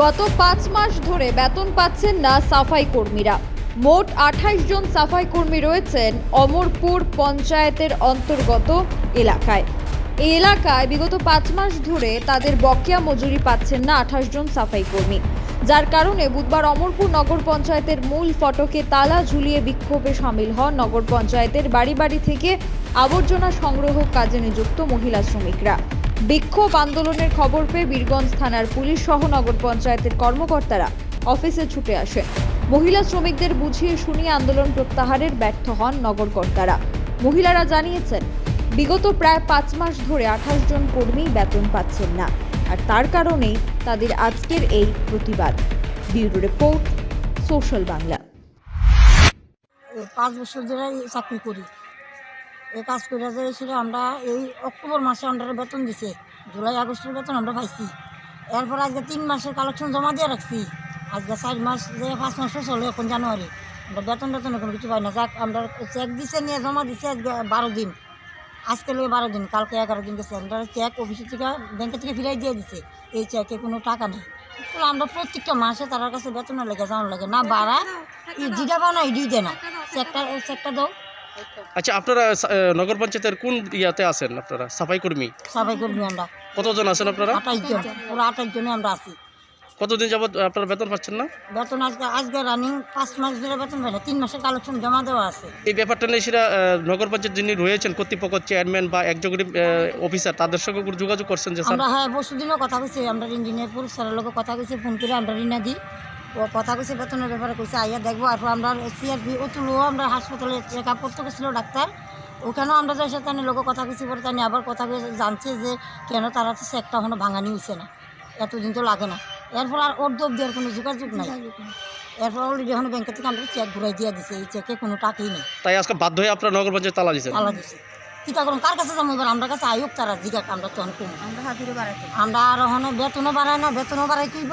গত পাঁচ মাস ধরে বেতন পাচ্ছেন না সাফাই কর্মীরা। মোট আঠাইশ জন সাফাই কর্মী রয়েছেন অমরপুর পঞ্চায়েতের অন্তর্গত এলাকায়। এই এলাকায় বিগত পাঁচ মাস ধরে তাদের বকেয়া মজুরি পাচ্ছেন না আঠাশ জন সাফাই কর্মী। যার কারণে বুধবার অমরপুর নগর পঞ্চায়েতের মূল ফটকে তালা ঝুলিয়ে বিক্ষোভে সামিল হন নগর পঞ্চায়েতের বাড়ি বাড়ি থেকে আবর্জনা সংগ্রহ কাজে নিযুক্ত মহিলা শ্রমিকরা। বিক্ষোভ আন্দোলনের খবর পেয়ে বীরগঞ্জ থানার পুলিশ সহ নগর পঞ্চায়েতের কর্মকর্তারা অফিসে ছুটে আসেন মহিলা শ্রমিকদের বুঝিয়ে শুনিয়ে আন্দোলন প্রত্যাহারের ব্যর্থ হন নগরকর্তারা মহিলারা জানিয়েছেন, বিগত প্রায় পাঁচ মাস ধরে আঠাশ জন কর্মী বেতন পাচ্ছেন না, আর তার কারণেই তাদের আজকের এই প্রতিবাদ। Bureau report, social Bangla. পাঁচ বছর ধরে চাকরি করি। এই কাজ করে যে আমরা এই অক্টোবর মাসে আমরা বেতন দিছে, জুলাই, আগস্টের বেতন আমরা পাইছি। এরপর আজকে তিন মাসের কালেকশন জমা দিয়ে রাখছি। আজকে চার মাস যে পাঁচ মাস চলে এখন জানুয়ারি। আমরা বেতন বেতন কোনো কিছু পাই না। যাক, আমরা চেক দিছে নিয়ে জমা দিছে আজকে বারো দিন। আজকে লয়ে বারো দিন, কালকে এগারো দিন গেছে। আমরা চেক অফিসের থেকে ব্যাংকের থেকে ফিরাই দিয়ে দিছে। এই চেকে কোনো টাকা নেই। তো আমরা প্রত্যেকটা মাসে তার কাছে বেতনের লেগে যাওয়ার লাগে। না বাড়া যেটা পাও না ইডি দেয় না। চেকটা চেকটা দাও। আচ্ছা আপনারা নগর পঞ্চায়েতের কোন ইয়াতে আছেন আপনারা? সাফাই কর্মী? সবাই করবি আমরা। কতজন আছেন আপনারা? আঠাশ জন। ওরা আঠাশ জনে আমরা আছি। কতদিন যাবত আপনারা বেতন পাচ্ছেন না? বেতন আজকে আজকে রানিং পাঁচ মাস ধরে বেতন পাই না তিন মাসের কালেকশন জমা দেওয়া আছে। এই ব্যাপারটা নিয়ে সেটা নগর পঞ্চায়েত যিনি রয়েছেন কর্তৃপক্ষ চেয়ারম্যান বা এক্সিকিউটিভ অফিসার তাদের সঙ্গে যোগাযোগ করছেন যে স্যার? আমরা হ্যাঁ পরশু দিনও কথা কইছি আমরা ইঞ্জিনিয়ারপুর স্যারের লোক কথা কইছি ফোন করে আমরা রিনা দিই। কথা কইছে বেতনের ব্যাপারে কইছে আইয়া দেখব। আর আমরা সিআরপি অতুলও আমরা হাসপাতালে চেক আপ করতে গেছিল ডাক্তার। ওখানেও আমরা যাই সেখানে লোক কথা কইছি পরে তাই আবার কথা কয়ে জানছে যে কেন তারা তো চেকটা এখনও ভাঙানি হয়েছে না। এতদিন তো লাগে না। এরপর আর ওর দোপ দেওয়ার কোনো যোগাযোগ নাই। এরপর অলরেডি এখন ব্যাংকের থেকে আমরা চেক ঘুরাই দিয়ে দিছে এই চেকে কোনো টাকাই নেই। তাই আজকে বাধ্য হয়ে আপনারা নগর পঞ্চায়েত তালা দিয়েছেন? আল্লাহ দিছে। কিতা করুন কার কাছে যাব এবার? আমরা কাছে আয়োগ তারা জিগাক আমরা তখন কম আমরা হাজিরে বাড়াই আমরা আর ওখানে বেতনও বাড়াই না বেতনও বাড়াই কিব